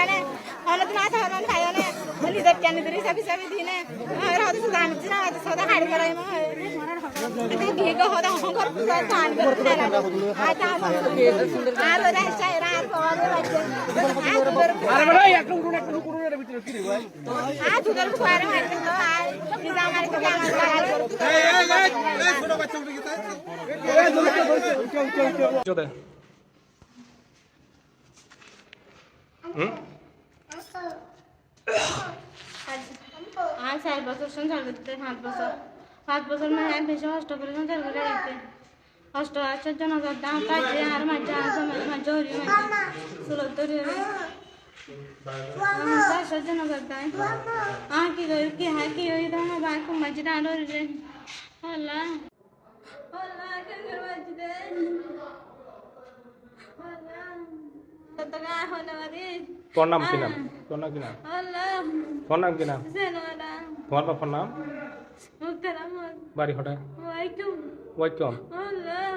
खालाने आउन त माछा खान खायो ने भोलि त क्यान दिने सबै सबै दिने रात त जान दिन आज सदा खाडी गराइ म আর চার বছর সংসার করতে সাত বছর। পাঁচ বছর মানে বেশি কষ্ট করে সংসার করে রাখতে কষ্ট আসার জন্য দাম পাইছে আর মাঝে আসে মাঝে মাঝে হরি মাঝে। সুলত ধরে আসার জন্য করতাম আ কি কেন মাঝে দে আল্লাহ কত গা হলো রে তোর নাম কি নাম? তোর নাম কি নাম? তোর নাম কি নাম? তোমার বাবার নাম? বাড়ি হঠাৎ ওয়াইকম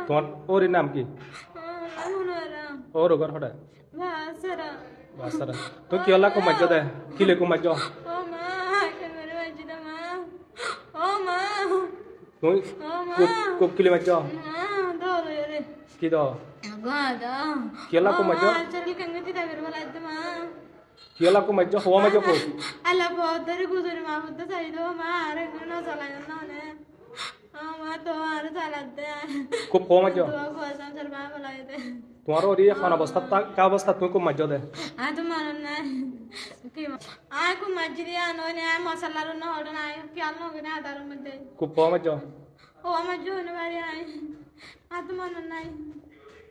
তোমার ওর নাম কি? ওর ঘর হঠাৎ বাসারা তো কি হলা কুমার দে কি লে কুমার ও মা কেমন বাজি মা। ও মা। তুই ও কিলে মার কি দ ಕೇಳಕ್ಕೂ ಮಜ್ಜ ಕೇಳಕ್ಕೂ ಮಜ್ಜ ಹೋವ ಮಜ್ಜ ಕೋಸು ಅಲ್ಲ ಬೋದರಿ ಗುದುರಿ ಮಾ ಬುದ್ಧ ಸೈದೋ ಮಾ ಆರಂಗನ ಸಲಯನ್ನವನೆ ಮಾ ತೋ ಆರ ಸಲದ್ದೆ ಕುಪ್ ಹೋವ ಮಜ್ಜ ಕೋಸಂ ಸರ್ಬಾ ಬಲಾಯದೆ तुम्हारा और ये खाना बस्ता ता क्या बस्ता तुमको मज्जो दे आ तुम्हारा ना कि आ को मज्जरी आ नो ने मसाला रो ना होड़ ना क्या नो के ना दारू मत दे को पो मज्जो ओ मज्जो ने बारी आ आ तुम्हारा ना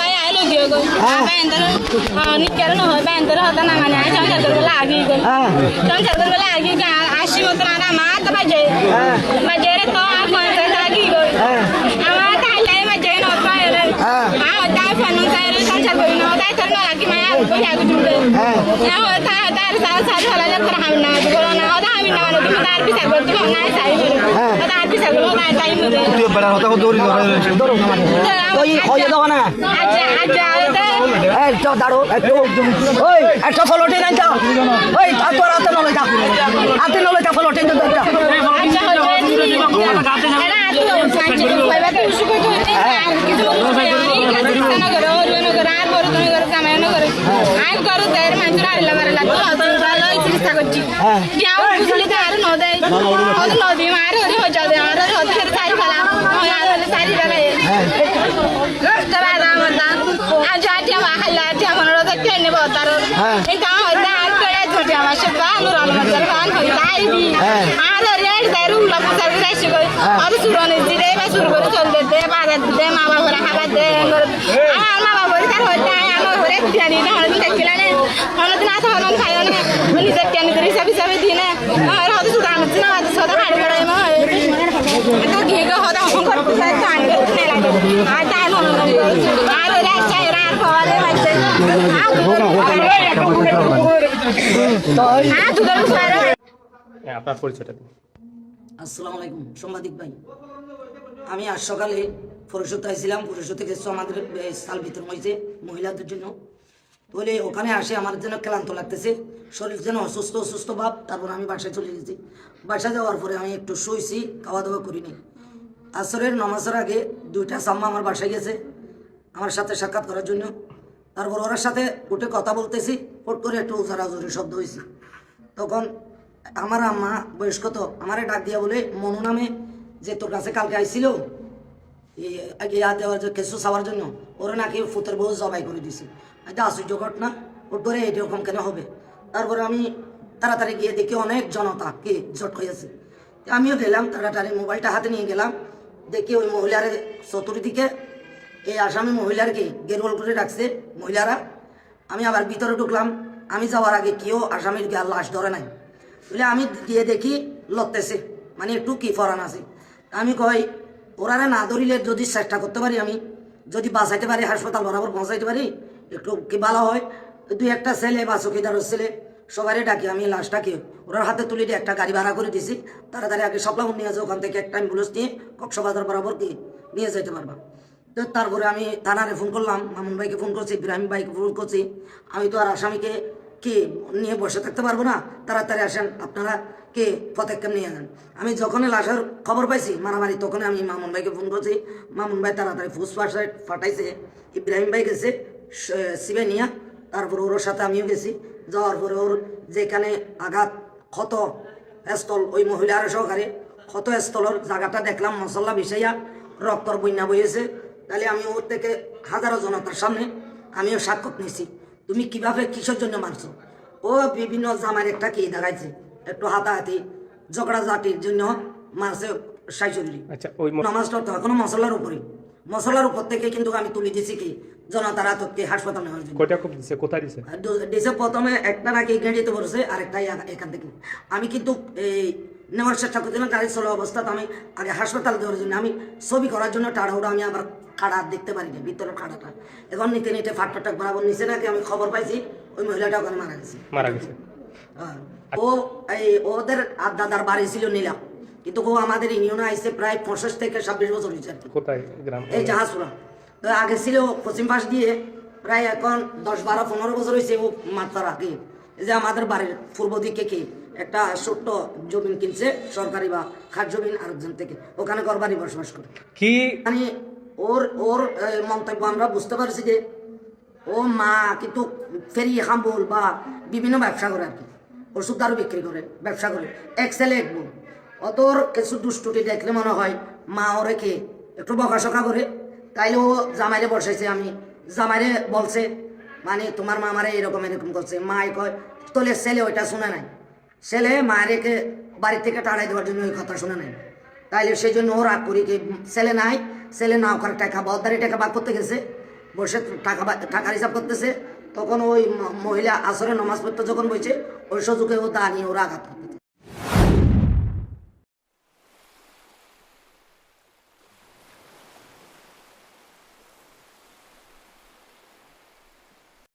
ভাই আইলো গিয়ে গো ভাই এন্দার নি কেন ন হয় ভাই এন্দার হতা না মানে আই সংসার করে লাগি গো হ্যাঁ সংসার করে লাগি গা আসি মত না মা তো বাজে হ্যাঁ বাজে রে তো আর কোন করে লাগি গো হ্যাঁ আমার তাই লাই বাজে ন পায় রে হ্যাঁ। আ তাই ফোন তাই রে সংসার করে ন তাই তোর না লাগি মায়া গো ইয়া গো জুড়ে হ্যাঁ না হতা তার সারা সারা হলা যে করে হামি না গো না হতা হামি না মানে তুমি তার পিছা গো তুমি না চাই হ্যাঁ। হতা আর পিছা গো না চাই মরে তুই বেড়ার কথা দৌড়ি ধরে ওই হয়ে যাও না আচ্ছা আচ্ছা এই তো দাঁড়ো একটু ওই একটা ফলোটে নাই যাও ওই তা তোর হাতে নলে যা। হাতে নলে যা ফলোটে তো একটা আচ্ছা হচ্ছে এরা আতো সাইজ কইবা তো উসু আর কিছু লোক কই না। করে তার মানুষ আর ভালো চিকিৎসা করছি। হ্যাঁ। যাও আর ন নদী মার হয়ে যাবে করে আমার করে আমার আমার নিজের ধ্যানি ধরে হিসাবে হিসাবে দিনে আর হতে সুদা আনছি না হতে সুদা হাড়ি করাই মা এটা ঘেগো হতে হংকর পুসার তান করে লাগে আর তাই মনে আর ওরা চাই রাত হলে মাইছে হ্যাঁ দুধের পুসার হ্যাঁ ভাই। আমি আজ সকালে ফরসত আইছিলাম ফরসত থেকে আমাদের সাল বিতরণ হয়েছে মহিলাদের জন্য। বলে ওখানে আসে আমার যেন ক্লান্ত লাগতেছে, শরীর যেন অসুস্থ অসুস্থ ভাব। তারপর আমি বাসায় চলে গেছি। বাসায় যাওয়ার পরে আমি একটু শুয়েছি খাওয়া দাওয়া করিনি। আসরের নমাজের আগে দুইটা সাম্মা আমার বাসায় গেছে, আমার সাথে সাক্ষাৎ করার জন্য। তারপর ওর সাথে উঠে কথা বলতেছি, ফট করে একটু জোরাজোরি শব্দ হয়েছে তখন আমার আম্মা বয়স্ক তো, আমারে ডাক দিয়া বলে, মনু নামে যে তোর কাছে কালকে আইছিল ইয়া দেওয়ার যে কেঁচু চাওয়ার জন্য, ওরা নাকি ফুতের বউ জবাই করে দিছে। এটা আশ্চর্য ঘটনা, ওর ধরে এরকম কেন হবে? তারপরে আমি তাড়াতাড়ি গিয়ে দেখি অনেক জনতা কে জট হয়েছে আমিও গেলাম, তাড়াতাড়ি মোবাইলটা হাতে নিয়ে গেলাম, দেখি ওই মহিলার চতুর্দিকে এই আসামি মহিলারকে গেরোল করে রাখছে মহিলারা। আমি আবার ভিতরে ঢুকলাম। আমি যাওয়ার আগে কেউ আসামির লাশ ধরে নাই। বলে আমি গিয়ে দেখি লড়তেছে। মানে একটু কি ফরান আছে। আমি কই ওরারে না ধরিলে যদি চেষ্টা করতে পারি আমি, যদি বাঁচাইতে পারি, হাসপাতাল বরাবর পৌঁছাইতে পারি, একটু কি ভালো হয়। দুই একটা ছেলে বা চকিদারের ছেলে সবারই ডাকি আমি লাশটাকে ওনার হাতে তুলে দিয়ে একটা গাড়ি ভাড়া করে দিছি। তাড়াতাড়ি আগে সপ্লাহ নিয়ে যাও, ওখান থেকে একটা অ্যাম্বুলেন্স নিয়ে কক্সবাজার বরাবর নিয়ে যেতে পারবা। তো তারপরে আমি থানারে ফোন করলাম, মামুন ভাইকে ফোন করছি, ইব্রাহিম ভাইকে ফোন করছি। আমি তো আর আসামিকে কি নিয়ে বসে থাকতে পারব না, তাড়াতাড়ি আসেন, আপনারা কে পদক্ষেপ নিয়ে যান আমি যখনই লাশের খবর পাইছি, মারামারি, তখনই আমি মামুন ভাইকে ফোন করছি। মামুন ভাই তাড়াতাড়ি ফুস ফাটাইছে। ইব্রাহিম ভাই গেছে সিবে নিয়া, তারপর ওর সাথে আমিও গেছি। যাওয়ার পরে ওর যেখানে আঘাত, ক্ষত স্থল, ওই মহিলার সহকারে ক্ষত স্থলের জায়গাটা দেখলাম মশলা বিষাইয়া রক্তর বন্যা বইয়েছে। তাহলে আমি ওর থেকে হাজারো জনতার সামনে আমিও সাক্ষর নিয়েছি। তুমি কীভাবে কিসের জন্য মারছো? ও বিভিন্ন জামার একটা কি দেখাইছে একটু হাতাহাতি ঝগড়া জাতির জন্য মারছে সাইচল্লি আচ্ছা ওই নামাজটা তো এখনও মশলার উপরে। মশলার উপর থেকে কিন্তু আমি তুলে দিছি কি জনতার আতঙ্কে হাসপাতাল নেওয়ার জন্য। কয়টা খুব দিছে কোথায় দিছে? ডিসে প্রথমে একটা নাকি গেঁড়িতে পড়ছে আর একটা এখান থেকে। আমি কিন্তু এই নেওয়ার চেষ্টা করছিলাম গাড়ি চলা অবস্থাতে আমি আগে হাসপাতাল দেওয়ার জন্য আমি ছবি করার জন্য টাড়াউড়া আমি আবার খাড়া দেখতে পারিনি ভিতরের খাড়াটা এখন নিতে নিতে ফাট ফাটাক বরাবর নিচে নাকি আমি খবর পাইছি ওই মহিলাটা ওখানে মারা গেছে। মারা গেছে। হ্যাঁ। ও এই ওদের আর দাদার বাড়ি ছিল নিলাম কিন্তু ও আমাদের ইউনিয়নে আইসে প্রায় পঁচিশ থেকে ছাব্বিশ বছর হয়েছে। কোথায়? গ্রাম? এই জাহাজপুরা। তো আগে ছিল পশ্চিম পাশ দিয়ে প্রায় এখন দশ বারো পনেরো বছর হয়েছে ও মাত্রার আগে এই যে আমাদের বাড়ির পূর্ব দিকে কি? একটা ছোট্ট জমিন কিনছে সরকারি বা খাট জমিন আরেকজন থেকে। ওখানে ঘর বাড়ি বসবাস করে। কি? মানে ওর ওর মন্তব্য আমরা বুঝতে পারছি যে ও মা কিন্তু ফেরি হাম্বল বা বিভিন্ন ব্যবসা করে আর কি। ওষুধ দারু বিক্রি করে ব্যবসা করে। এক ছেলে এক বোন অতর কিছু দুষ্টুটি দেখলে মনে হয় মা ও রেখে একটু বকাশকা করে। তাইলে ও জামাইরে বসাইছে আমি জামাইরে বলছে মানে তোমার মা আমারে এরকম এরকম করছে। মাই কয় তোলে ছেলে ওইটা শুনে নাই। ছেলে মায়েরকে বাড়ি থেকে টাড়াই দেওয়ার জন্য ওই কথা শুনে নেয় তাইলে সেই জন্য ও রাগ করি কি, ছেলে নাই, ছেলে না ওখানে টাকা বদারি টাকা বাদ করতে গেছে, বসে টাকা টাকার হিসাব করতেছে, তখন ওই মহিলা আসরে নমাজ পড়তে যখন বইছে, ওই সুযোগে ও দাঁড়িয়ে ওরা আঘাত করতে